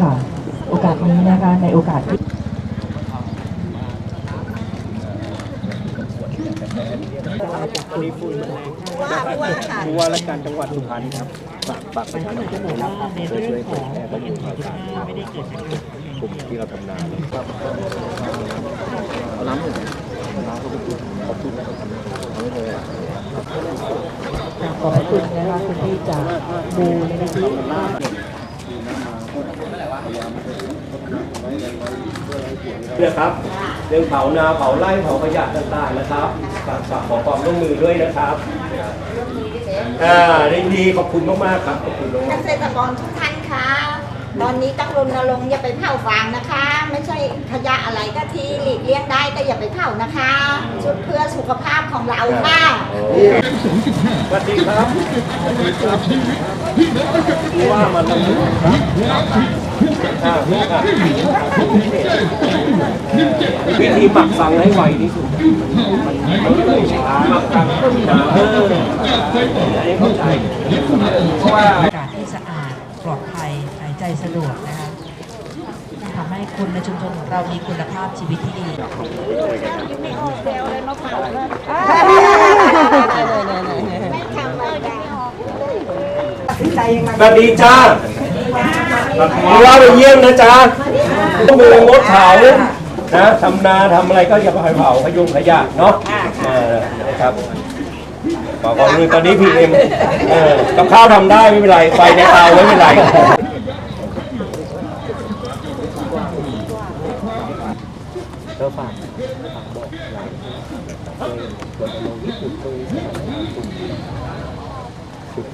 ค่ะ โอกาสนี้นะคะในโอกาสที่ผู้ว่าราชการจังหวัดสุพรรณครับฝากฝากประชาชนนะครับช่วยช่วยเผยแพร่ข้อมูลข่าวสารกลุ่มที่เราทำงานเอาน้ำหนึ่งน้ำเขาไปดูขอบคุณนะครับเอาไม่เลยขอบคุณนะคะคุณพี่จากมูลนิธิ เนี่ยครับเรื่องเผานาเผาไร่เผาขยะต่างๆนะครับฝากฝากขอความร่วมมือด้วยนะครับอ่าดีขอบคุณมากๆครับขอบคุณมากเกษตรกรทุกท่านค่ะ ตอนนี้ต้องรณรงค์อย่าไปเผาฟางนะคะ ไม่ใช่ขยะอะไรก็ที่หลีกเลี่ยงได้ก็อย่าไปเผานะคะชุดเพื่อสุขภาพของเราค่ะสวัสดีครับว่ามาทำบุญครับอ่าอ่าวิธีหมักสังให้ไวที่สุดมันไม่เลยช้าหมักสังเออ อันนี้เข้าใจเพราะว่าอากาศที่สะอาดปลอดภัยหายใจสะดวกนะคะทำให้คนในชุมชนของเรามีคุณภาพชีวิตที่ดีสวัสดีจ้าผู้ว่าไปเยี่ยมนะจ๊ะต้องมืองดเผานะทำนาทำอะไรก็อย่าไปเผาขยุงขยะเนาะเออนะครับ ขอความร่วมมือตอนนี้พีเอ็มกับข้าวทำได้ไม่เป็นไรไฟในเตาไม่เป็นไรก็ฝากฝากบอกหลานช่วยรณรงค์ที่สุดช่วยสนับสนุนกลุ่มชุด